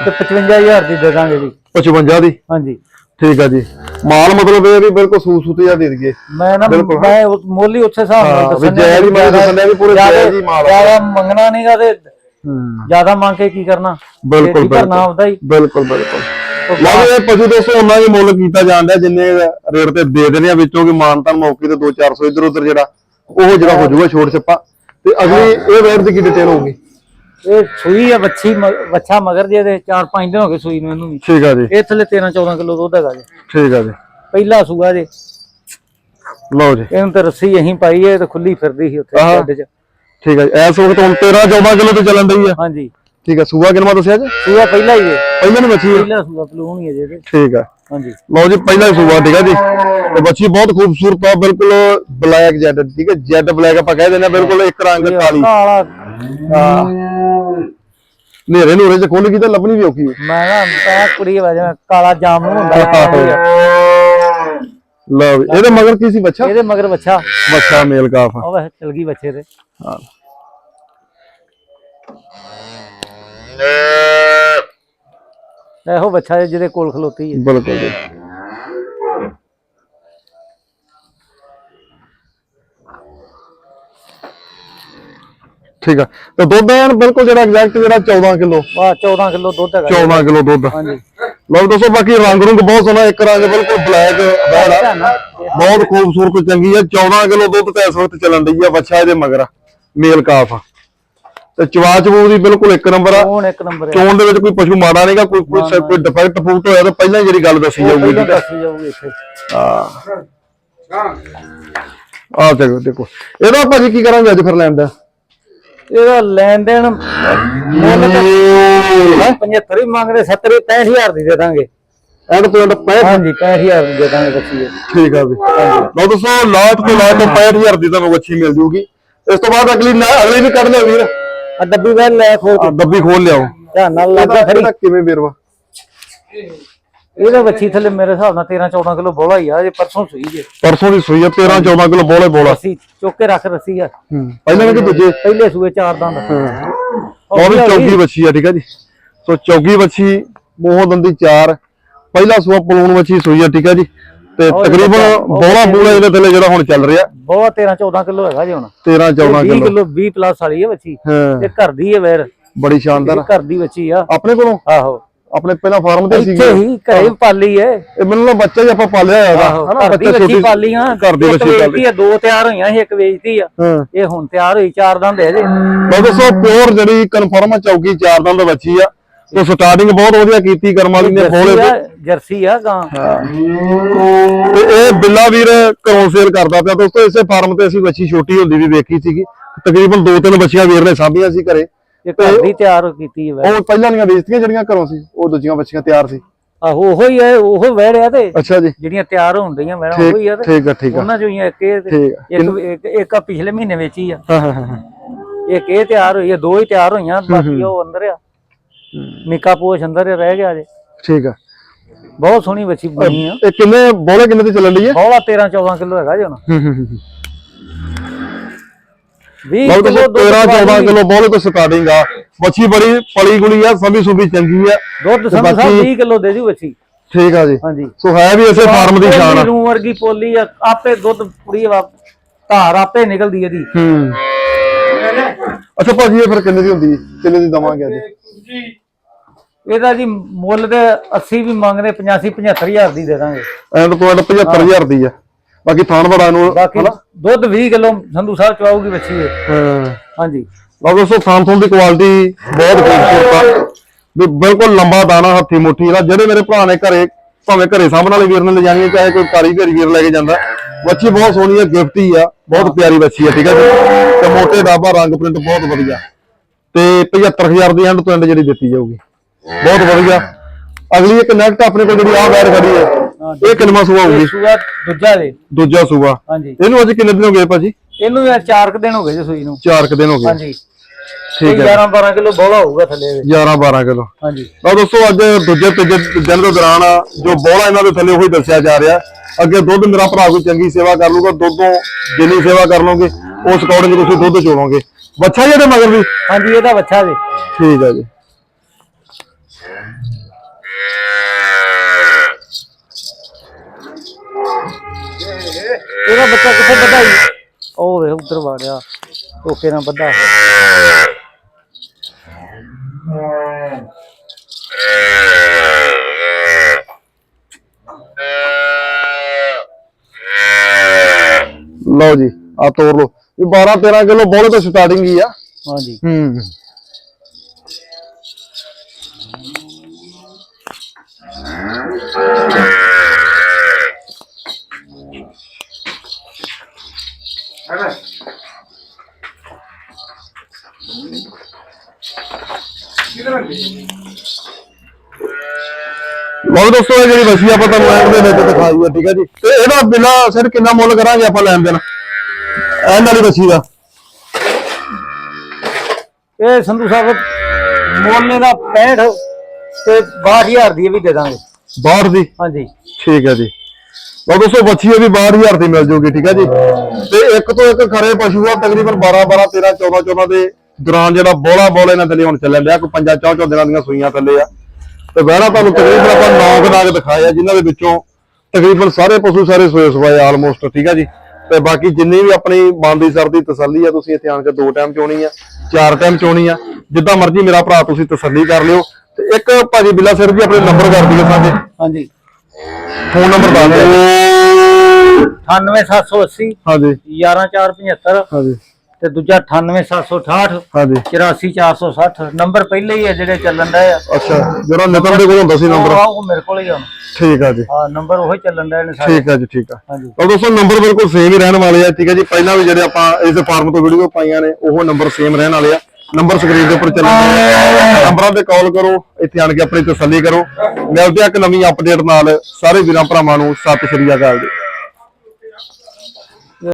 ਤੇ 55000 ਦੀ ਦੇ ਦਾਂਗੇ ਜੀ। 55 ਦੀ? ਹਾਂਜੀ। ਠੀਕ ਆ ਜੀ। ਮਾਲ ਮਤਲਬ ਇਹ ਵੀ ਬਿਲਕੁਲ ਸੂ ਸੂਤੇ ਜਾ। ਦੇ ਦਈਏ ਮੈਂ ਨਾ ਬਿਲਕੁਲ। ਮੈਂ ਉਸ ਮੁੱਲ ਹੀ ਉੱਥੇ ਹਿਸਾਬ ਹਾਂ, ਨਾਲ ਵੀ ਜਾਇਜ਼ ਹੀ ਮੈਂ ਦੱਸਣ ਵੀ ਪੂਰੇ ਜਾਇਜ਼ ਹੀ ਮਾਲ ਆ। ਜ਼ਿਆਦਾ ਮੰਗਣਾ ਨਹੀਂਗਾ ਤੇ ਹੂੰ। ਜ਼ਿਆਦਾ ਮੰਗ ਕੇ ਕੀ ਕਰਨਾ? ਬਿਲਕੁਲ ਕੀ ਕਰਨਾ ਬਿਲਕੁਲ। ਆਪਦਾ ਹੀ? ਬਿਲਕੁਲ ਬਿਲਕੁਲ। ਲਓ ਇਹ ਪਸ਼ੂ ਦੋਸਤੋ ਉਹਨਾਂ ਹੀ ਮੁੱਲ ਕੀਤਾ ਜਾਂਦਾ ਜਿੰਨੇ ਰੇਟ ਤੇ ਦੇ ਦਿੰਦੇ ਆ ਵਿੱਚੋਂ ਕਿ ਮਾਨਤਾਨ ਮੌਕੇ ਤੇ 2-400 ਇਧਰ ਉਧਰ ਜਿਹੜਾ ਉਹ ਜਿਹੜਾ ਹੋ ਜਾਊਗਾ ਛੋਟ ਛੱਪਾ ਤੇ ਅਗਲੀ ਇਹ ਵੇਟ ਦੀ ਕੀ ਡਿਟੇਲ ਹੋਊਗੀ? ਇਹ ਸੂਈ ਆ ਮ- ਵੱਛਾ ਮਗਰ ਜੇ ਦੇ 4-5 ਦਿਨ ਹੋ ਗਏ ਸੂਈ ਨੂੰ ਇਹਨੂੰ ਵੀ। ਠੀਕ ਆ ਜੀ। ਇਹ ਥੱਲੇ 13-14 ਕਿਲੋ ਦੁੱਧ ਹੈਗਾ ਜੀ। ਠੀਕ ਆ ਜੀ। ਪਹਿਲਾ ਸੂਆ ਜੇ। ਲਓ ਜੀ। ਇਹਨੂੰ ਤੇ ਰੱਸੀ ਅਹੀਂ ਪਾਈ ਹੈ ਤੇ ਖੁੱਲੀ ਫਿਰਦੀ ਸੀ ਉੱਥੇ। ਸ਼ੈੱਡ 'ਚ। ਠੀਕ ਆ ਜੀ। ਇਸ ਵਕਤ ਹੁਣ 13-14 ਕਿਲੋ ਤੇ ਚੱਲਣ ਡਈ ਆ। ਹਾਂਜੀ। ਠੀਕ ਆ। ਸੂਆ ਕਿੰਨਾ ਦੱਸਿਆ ਜੀ? ਸੂਆ ਪਹਿਲਾ ਹੀ ਹੈ ਪਹਿਲਾਂ ਨੂੰ ਬੱਚੀ ਆ। ਪਹਿਲਾ ਸੂਆ ਪਲੂਣ ਹੀ ਹੈ ਜੇ। ਠੀਕ ਆ। ਹਾਂਜੀ। ਲਓ ਜੀ ਪਹਿਲਾ ਸੂਆ ਠੀਕ ਆ ਜੀ। ਤੇ ਬੱਚੀ ਬਹੁਤ ਖੂਬਸੂਰਤ ਆ ਬਿਲਕੁਲ ਬਲੈਕ ਜੈਡ ਠੀਕ ਹੈ ਜੈਡ ਬਲੈਕ ਆਪਾਂ ਕਹਿ ਦਿੰਦੇ ਆ ਬਿਲਕੁਲ ਇੱਕ ਰੰਗ ਕਾਲੀ। ਕਾਲਾ ਨੇਰੇ ਨੂਰੇ ਚ ਖੁੱਲ ਗਈ ਤਾਂ ਲੱਭਣੀ ਵੀ ਔਖੀ ਹੈ। ਮੈਂ ਨਾ ਤਾਂ ਕੁੜੀ ਵਜਾ ਕਾਲਾ ਜਾਮਨ ਹੁੰਦਾ। ਲਓ ਵੀ ਇਹਦੇ ਮਗਰ ਕੀ ਸੀ ਬੱਚਾ? ਇਹਦੇ ਮਗਰ ਬੱਚਾ। ਬੱਚਾ ਮੇਲ ਕਾਫ। ਉਹ ਵੈਸੇ ਚਲ ਗਈ ਬੱਚੇ ਤੇ। ਹਾਂ। ਇਹੋ ਬੱਚਾ ਜਿਹਦੇ ਕੋਲ ਖਲੋਤੀ ਹੈ। ਬਿਲਕੁਲ ਜੀ। ਠੀਕ ਆ। ਤੇ ਦੁੱਧ ਐਨ ਬਿਲਕੁਲ ਜਿਹੜਾ ਐਗਜ਼ੈਕਟ ਜਿਹੜਾ 14 ਕਿਲੋ। ਵਾਹ 14 ਕਿਲੋ ਦੁੱਧ ਹੈਗਾ 14 ਕਿਲੋ ਦੁੱਧ। ਹਾਂਜੀ। ਲਓ ਦੱਸੋ ਬਾਕੀ ਰੰਗ ਰੁੰਗ ਬਹੁਤ ਸੋਹਣਾ ਇੱਕ ਰੰਗ ਬਿਲਕੁਲ ਬਲੈਕ ਬੈੜ ਆ। ਬਹੁਤ ਖੂਬਸੂਰਤ ਚੰਗੀ ਆ। 14 ਕਿਲੋ ਦੁੱਧ ਤਾਂ ਇਸ ਵਕਤ ਚੱਲਣ ਡਈ ਆ ਬੱਚਾ ਇਹਦੇ ਮਗਰ ਆ, ਮੇਲ ਕਾਫ ਆ। ਤੇ ਚਵਾ ਚਬੂ ਦੀ ਬਿਲਕੁਲ ਇੱਕ ਨੰਬਰ ਆ। ਕੌਣ ਇੱਕ ਨੰਬਰ ਹੈ ਚੋਣ ਦੇ ਵਿੱਚ ਕੋਈ ਪਸ਼ੂ ਮਾੜਾ ਨਹੀਂਗਾ ਕੋਈ ਕੋਈ ਕੋਈ ਡਿਫੈਕਟ ਫੂਟ ਹੋਇਆ ਤਾਂ ਪਹਿਲਾਂ ਹੀ ਜਿਹੜੀ ਗੱਲ ਦੱਸੀ ਜਾਊਗੀ ਆ? ਦੱਸੀ ਜਾਊਗੀ ਇੱਥੇ। ਆ ਦੇਖੋ ਦੇਖੋ। ਇਹਦਾ ਭਾਜੀ ਕੀ ਕਰਾਂਗੇ ਅੱਜ ਫਿਰ ਲੈਣ ਦਾ? ਇਹਦਾ ਲੈਣ ਦੇਣ ਮੁੱਲ ਤਾਂ 75 ਹੀ ਮੰਗਦੇ 70 65000 ਦੀ ਦੇ ਦਾਂਗੇ। ਐਂਡ ਤੋਂ ਐਂਡ 65 ਹਾਂਜੀ 65000 ਦੀ ਦੇ ਦਾਂਗੇ ਬੱਚੀ। ਠੀਕ ਆ ਵੀ ਲਓ ਦੱਸੋ ਲਾਟ ਤੋਂ ਲਾਟ 65000 ਦੀ ਤੁਹਾਨੂੰ ਵੱਛੀ ਮਿਲ ਜੂਗੀ। ਇਸ ਤੋਂ ਬਾਅਦ ਅਗਲੀ ਅਗਲੀ ਵੀ ਕੱਢ ਲਿਓ ਵੀਰ। ਆ ਡੱਬੀ ਵੈਲ ਲੈ ਖੋਲ ਡੱਬੀ ਖੋਲ ਲਿਆਓ। ਧਿਆਨ ਨਾਲ ਲੱਗਾ ਖੜੀ। ਕਿਵੇਂ ਬੇਰਵਾ ਇਹਦਾ ਬੱਚੀ ਥੱਲੇ ਮੇਰੇ ਹਿਸਾਬ ਨਾਲ 13 14 ਕਿਲੋ ਬੋਲਾ ਹੀ ਆ ਜੇ ਪਰਸੋਂ ਸੂਈ ਜੇ। ਪਰਸੋਂ ਦੀ ਸੂਈ ਆ 13 14 ਕਿਲੋ ਬੋਲੇ ਬੋਲਾ। ਅਸੀਂ ਚੁੱਕ ਕੇ ਰੱਖ ਰੱਸੀ ਆ। ਹੂੰ। ਪਹਿਲਾਂ ਕਿ ਦੂਜੇ? ਪਹਿਲੇ ਸੂਏ ਚਾਰ ਦੰਦ। ਉਹ ਵੀ ਚੌਗੀ ਵੱਛੀ ਆ ਠੀਕ ਆ ਜੀ। ਸੋ ਚੌਗੀ ਵੱਛੀ ਮੋਹ ਦੰਦੀ ਚਾਰ। ਪਹਿਲਾ ਸੂਆ ਪਲੂਣ ਵੱਛੀ ਸੂਈ ਆ ਠੀਕ ਆ ਜੀ। ਤੇ ਤਕਰੀਬਨ ਬੋਲਾ ਬੂਲਾ ਇਹਦੇ ਥੱਲੇ ਜਿਹੜਾ ਹੁਣ ਚੱਲ ਰਿਹਾ। ਬਹੁਤ 13 14 ਕਿਲੋ ਹੈਗਾ ਜੀ ਹੁਣ। 13 14 20 ਕਿਲੋ। ਕਿਲੋ 20 ਪਲੱਸ ਵਾਲੀ ਹੈ ਹਾਂ। ਇਹ ਘਰ ਦੀ ਹੈ ਵੈਰ ਬੜੀ ਸ਼ਾਨਦਾਰ। ਘਰ ਦੀ ਬੱਚੀ ਆ। ਆਪਣੇ ਕੋਲੋਂ? ਆਹੋ। ਆਪਣੇ ਪਹਿਲਾਂ ਫਾਰਮ ਤੇ ਸੀ ਇੱਥੇ ਹੀ ਘਰੇ ਪਾਲੀ ਹੈ ਇਹ ਮੈਨੂੰ ਲੱਗਾ ਬੱਚਾ ਹੀ ਆਪਾਂ ਪਾਲਿਆ ਹੈਗਾ ਹਨਾ ਬੱਚਾ ਛੋਟੀ ਪਾਲੀ ਆ। ਘਰ ਦੀ ਪਾਲੀ। ਵੇਚਤੀ ਆ ਦੋ ਤਿਆਰ ਹੋਈਆਂ ਸੀ ਇੱਕ ਵੇਚਤੀ ਆ। ਇਹ ਹੁਣ ਤਿਆਰ ਹੋਈ ਚਾਰ ਦੰਦ ਹੈ ਜੇ ਲਓ ਦੱਸੋ ਪਿਓਰ ਜਿਹੜੀ ਕਨਫਰਮ ਚੌਕੀ ਚਾਰ ਦੰਦ ਬੱਚੀ ਆ। ਤੇ ਸਟਾਰਟਿੰਗ ਬਹੁਤ ਵਧੀਆ ਕੀਤੀ ਕਰਮ ਵਾਲੀ ਨੇ ਆ ਜਰਸੀ ਆ ਗਾਂ। ਤੇ ਇਹ ਬਿੱਲਾ ਵੀਰ ਘਰੋਂ ਸੇਲ ਕਰਦਾ ਪਿਆ। ਦੋਸਤੋ ਇਸੇ ਫਾਰਮ ਤੇ ਅਸੀਂ ਬੱਚੀ ਛੋਟੀ ਹੁੰਦੀ ਵੀ ਵੇਖੀ ਸੀਗੀ। ਤਕਰੀਬਨ ਦੋ ਤਿੰਨ ਬੱਚੀਆਂ ਵੀਰ ਨੇ ਸਾਂਭੀਆਂ ਸੀ ਘਰੇ। ਇਹ ਘਰ ਦੀ ਤਿਆਰ ਕੀਤੀ ਹੈ ਉਹ ਪਹਿਲਾਂ ਦੀਆਂ ਵੇਚਤੀਆਂ ਜਿਹੜੀਆਂ ਘਰੋਂ ਸੀ ਉਹ ਦੂਜੀਆਂ ਬੱਚੀਆਂ ਤਿਆਰ ਸੀ? ਆਹੋ ਉਹੋ ਹੀ ਹੈ ਉਹੋ ਵੈੜਿਆ ਤੇ। ਅੱਛਾ ਜੀ। ਜਿਹੜੀਆਂ ਤਿਆਰ ਹੋਣ ਵੈੜਾਂ ਠੀਕ ਉਹੋ ਹੀ ਆ ਤੇ। ਠੀਕ ਆ ਠੀਕ ਆ। ਉਹਨਾਂ ਚੋਂ ਹੀ ਇੱਕ ਇੱਕ ਇੱਕ ਆ ਪਿਛਲੇ ਮਹੀਨੇ ਵੇਚੀ ਆ। ਹਾਂ ਹਾਂ ਹਾਂ, ਇੱਕ ਇਹ ਤਿਆਰ ਹੋਈ ਆ ਦੋ ਹੀ ਤਿਆਰ ਹੋਈਆਂ ਬਾਕੀ ਉਹ ਅੰਦਰ ਆ। ਨਿੱਕਾ ਪੋਸ਼ ਅੰਦਰ ਰਹਿ ਗਿਆ ਜੇ। ਠੀਕ ਆ। ਬਹੁਤ ਸੋਹਣੀ ਬੱਚੀ ਬਣੀ ਆ। ਇਹ ਕਿੰਨੇ ਬੋਲੇ ਕਿੰਨੇ ਤੇ ਚੱਲਣ ਦੀ ਹੈ? ਬੋਲਾ 13 14 ਕਿਲੋ ਹੈਗਾ ਜੀ ਹੁਣ। ਹੂੰ ਹੂੰ ਹੂੰ 20 ਲਓ ਕਿਲੋ ਦੱਸੋ 13 14 ਕਿਲੋ ਬੋਲੇ ਤੋਂ ਸਟਾਰਟਿੰਗ ਆ ਬੱਚੀ ਬੜੀ ਪਲੀ ਗੁਲੀ ਆ ਸੰਭੀ ਸੁਭੀ ਚੰਗੀ ਆ। ਦੁੱਧ ਸੰਧੂ ਸਾਹਿਬ ਬਾਕੀ- 20 ਕਿਲੋ ਦੇ ਦਿਓ ਬੱਚੀ ਠੀਕ ਆ ਜੀ। ਹਾਂਜੀ। ਸੋ ਹੈ ਵੀ ਇਸੇ ਫਾਰਮ ਦੀ ਸ਼ਾਨ ਆ। ਰੂ ਵਰਗੀ ਪੋਲੀ ਆ ਆਪੇ ਦੁੱਧ ਪੂਰੀ ਵਾ ਧਾਰ ਆਪੇ ਨਿਕਲਦੀ ਇਹਦੀ। ਹੂੰ। ਅੱਛਾ ਭਾਜੀ ਇਹ ਫਿਰ ਕਿੰਨੇ ਦੀ ਹੁੰਦੀ? ਕਿੰਨੇ ਦੀ ਦਵਾਂਗੇ ਅੱਜ? ਇਹਦਾ ਜੀ ਮੁੱਲ ਤੇ 80 ਵੀ ਮੰਗਦੇ 85 75000 ਦੀ ਦੇ ਦਾਂਗੇ। ਐਂਡ ਐਂਡ 75000 ਦੀ ਆ। ਬਾਕੀ ਥਾਣ ਬੜਾ ਨੂੰ ਬਾਕੀ ਦੁੱਧ 20 ਕਿਲੋ ਸੰਧੂ ਸਾਹਿਬ ਚਵਾਉਗੀ ਬੱਚੀ ਇਹ। ਹਾਂ। ਹਾਂਜੀ। ਲਓ ਦੋਸਤੋ ਥਾਮਸਨ ਦੀ ਕੁਆਲਿਟੀ ਬਹੁਤ ਖੂਬਸੂਰਤ ਆ। ਵੀ ਬਿਲਕੁਲ ਲੰਬਾ ਦਾਣਾ ਹੱਥੀ ਮੁੱਠੀ ਇਹਦਾ ਜਿਹੜੇ ਮੇਰੇ ਭਰਾ ਨੇ ਘਰੇ ਭਾਵੇਂ ਘਰੇ ਸਾਹਮਣੇ ਵਾਲੇ ਵੀਰ ਨੇ ਲੈ ਜਾਣੀ ਚਾਹੇ ਕੋਈ ਕਾਰੀਗਰ ਵੀਰ ਲੈ ਕੇ ਜਾਂਦਾ। ਬੱਚੀ ਬਹੁਤ ਸੋਹਣੀ ਹੈ ਗਿਫਟੀ ਆ ਬਹੁਤ ਪਿਆਰੀ ਬੱਚੀ ਹੈ ਠੀਕ ਹੈ ਜੀ? ਤੇ ਮੋਟੇ ਡਾਬਾ ਰੰਗ ਪ੍ਰਿੰਟ ਬਹੁਤ ਵਧੀਆ। ਤੇ 75000 ਦੀ ਐਂਡ ਤੋਂ ਐਂਡ ਜਿਹੜੀ ਦਿੱਤੀ ਜਾਊਗੀ। ਬਹੁਤ ਵਧੀਆ। ਅਗਲੀ ਇੱਕ ਨੈਕਟ ਆਪਣੇ ਕੋਲ ਜਿਹੜੀ ਆ ਬੈਰ ਖੜੀ ਹੈ ਇਹ ਕਿੰਨਵਾਂ ਸੂਆ ਹੋਊਗੀ? ਸੂਆ ਦੂਜਾ ਦੇ। ਦੂਜਾ ਸੂਆ। ਹਾਂਜੀ। ਇਹਨੂੰ ਅੱਜ ਕਿੰਨੇ ਦਿਨ ਹੋ ਗਏ ਭਾਜੀ? ਇਹਨੂੰ ਯਾਰ 4 ਦਿਨ ਹੋ ਗਏ ਜੀ ਸੂਈ ਨੂੰ। ਚਾਰ ਕੁ ਦਿਨ ਹੋ ਗਏ। ਹਾਂਜੀ। ਠੀਕ ਹੈ। 11 12 ਕਿਲੋ ਬੋਲਾ ਹੋਊਗਾ ਥੱਲੇ ਇਹਦੇ। 11 12 ਕਿਲੋ। ਹਾਂਜੀ। ਲਓ ਦੋਸਤੋ ਅੱਜ ਦੂਜੇ ਤੀਜੇ ਦਿਨ ਦੇ ਦੌਰਾਨ ਜੋ ਬੋਲਾ ਇਹਨਾਂ ਦੇ ਥੱਲੇ ਉਹੀ ਦੱਸਿਆ ਜਾ ਰਿਹਾ। ਅੱਗੇ ਦੁੱਧ ਮੇਰਾ ਭਰਾ ਕੋਈ ਚੰਗੀ ਸੇਵਾ ਕਰ ਲੂਗਾ ਦੁੱਧੋਂ ਜਿੰਨੀ ਸੇਵਾ ਕਰ ਲਓਗੇ ਉਸ ਅਕੋਰਡਿੰਗ ਤੁਸੀਂ ਦੁੱਧ ਚੋਣੋਗੇ ਬੱਚਾ ਮਗਰ ਵੀ? ਹਾਂਜੀ ਇਹਦਾ ਬੱਚਾ ਜੀ ਠੀਕ ਹੈ ਜੀ। ਇਹਦਾ ਬੱਚਾ ਕਿੱਥੇ ਜੀ ਉਹ ਵੇ ਉੱਧਰ ਵਾੜਿਆ ਟੋਕੇ ਨਾਲ ਬੱਧਾ ਲਓ ਜੀ ਆ ਤੋੜ ਲਓ। ਇਹ 12 13 ਕਿਲੋ ਬੋਲੇ ਤੋਂ ਸਟਾਰਟਿੰਗ ਹੀ ਆ। ਹਾਂਜੀ। ਹੂੰ। ਬਹੁਤ ਦੋਸਤੋ ਇਹ ਜਿਹੜੀ ਵਸੀ ਆਪਾਂ ਤੁਹਾਨੂੰ ਐਂਡ ਦੇ ਵਿੱਚ ਦਿਖਾਈ ਹੈ ਠੀਕ ਹੈ ਜੀ। ਤੇ ਇਹਦਾ ਬਿੱਲਾ ਸਿਰ ਕਿੰਨਾ ਮੁੱਲ ਕਰਾਂਗੇ ਆਪਾਂ ਲੈਣ ਦੇਣ? ਐਂਡ ਵਾਲੀ ਵਸੀ ਦਾ। ਇਹ ਸੰਧੂ ਸਾਹਿਬ ਮੋਲੇ ਦਾ 65 ਤੇ 62000 ਦੀ ਵੀ ਦੇ ਦਾਂਗੇ। ਬਾਹਰ ਦੀ? ਹਾਂਜੀ। ਠੀਕ ਹੈ ਜੀ। ਲਓ ਦੋਸਤੋ ਬੱਚੀ ਇਹ ਵੀ 62000 ਦੀ ਮਿਲ ਜੂਗੀ ਠੀਕ ਹੈ ਜੀ। ਤੇ ਇੱਕ ਤੋਂ ਇੱਕ ਖਰੇ ਪਸ਼ੂ ਆ ਤਕਰੀਬਨ 12 12 13 14 14 ਦੇ ਦੌਰਾਨ ਜਿਹੜਾ ਬੋਲਾ ਬੋਲੇ ਨਾਲ ਥੱਲੇ ਹੁਣ ਚੱਲਣ ਡਿਆ ਕੋਈ ਪੰਜਾਂ ਚੌਂ ਚੌਂ ਦਿਨਾਂ ਦੀਆਂ ਸੂਈਆਂ ਥੱਲੇ ਆ। ਤੇ ਵਹਿਰਾ ਤੁਹਾਨੂੰ ਤਕਰੀਬਨ ਆਪਾਂ 9 ਦਿਨਾਂ ਦੇ ਦਿਖਾਏ ਆ ਜਿਨ੍ਹਾਂ ਦੇ ਵਿੱਚੋਂ ਤਕਰੀਬਨ ਸਾਰੇ ਪਸ਼ੂ ਸਾਰੇ ਸੋਏ ਸਵਾਏ ਆਲਮੋਸਟ ਠੀਕ ਹੈ ਜੀ? ਤੇ ਬਾਕੀ ਜਿੰਨੀ ਵੀ ਆਪਣੀ ਮਨ ਦੀ ਸਰਦੀ ਤਸੱਲੀ ਆ ਤੁਸੀਂ ਇੱਥੇ ਆਣ ਕੇ ਦੋ ਟਾਈਮ ਚੋਣੀ ਆ ਚਾਰ ਟਾਈਮ ਚੋਣੀ ਆ ਜਿੱਦਾਂ ਮਰਜ਼ੀ ਮੇਰਾ ਭਰਾ ਤੁਸੀਂ ਤਸੱਲੀ ਕਰ ਲਿਓ। ਤੇ ਇੱਕ ਭਾਜੀ ਬਿੱਲਾ ਸਿਰ ਜੀ ਆਪਣੇ ਨੰਬਰ ਕਰ ਦਿਓ ਸਾਡੇ। ਹਾਂਜੀ। ਫੋਨ ਨੰਬਰ ਦੱਸ ਦਿਓ। 98780 ਹਾਂਜੀ। 11475 ਹਾਂਜੀ। ਤੇ ਦੂਜਾ 98768 ਹਾਂਜੀ। 84460 ਨੰਬਰ ਪਹਿਲੇ ਹੀ ਹੈ ਜਿਹੜੇ ਚੱਲਣ ਦਾ ਆ ਅੱਛਾ ਜਿਹੜਾ ਨਿਤਨ ਦੇ ਕੋਲ ਹੁੰਦਾ ਸੀ ਨੰਬਰ। ਉਹ- ਉਹ ਮੇਰੇ ਕੋਲ ਹੀ ਆ। ਠੀਕ ਆ ਜੀ। ਹਾਂ ਨੰਬਰ ਉਹੀ ਚੱਲਣ ਦਾ ਨੇ ਸਾਰੇ। ਠੀਕ ਆ ਜੀ ਠੀਕ ਆ। ਹਾਂਜੀ। ਤਾਂ ਦੋਸਤੋ ਨੰਬਰ ਬਿਲਕੁਲ ਸੇਮ ਹੀ ਰਹਿਣ ਵਾਲੇ ਆ ਠੀਕ ਹੈ ਜੀ। ਪਹਿਲਾਂ ਵੀ ਜਿਹੜੇ ਆਪਾਂ ਇਸ ਫਾਰਮ ਤੋਂ ਵੀਡੀਓ ਪਾਈਆਂ ਨੇ ਉਹ ਨੰਬਰ ਸੇਮ ਰਹਿਣ ਵਾਲੇ ਆ। ਨੰਬਰ ਸਕਰੀਨ ਦੇ ਉੱਪਰ ਚੱਲਣਗੇ ਨੰਬਰਾਂ ਤੇ ਕਾਲ ਕਰੋ ਇੱਥੇ ਆਣ ਕੇ ਆਪਣੀ ਤਸੱਲੀ ਕਰੋ। ਮਿਲਦੇ ਆ ਇੱਕ ਨਵੀਂ ਅਪਡੇਟ ਨਾਲ। ਸਾਰੇ ਵੀਰਾਂ ਭਰਾਵਾਂ ਨੂੰ ਸਤਿ ਸ਼੍ਰੀ ਅਕਾਲ ਜੀ।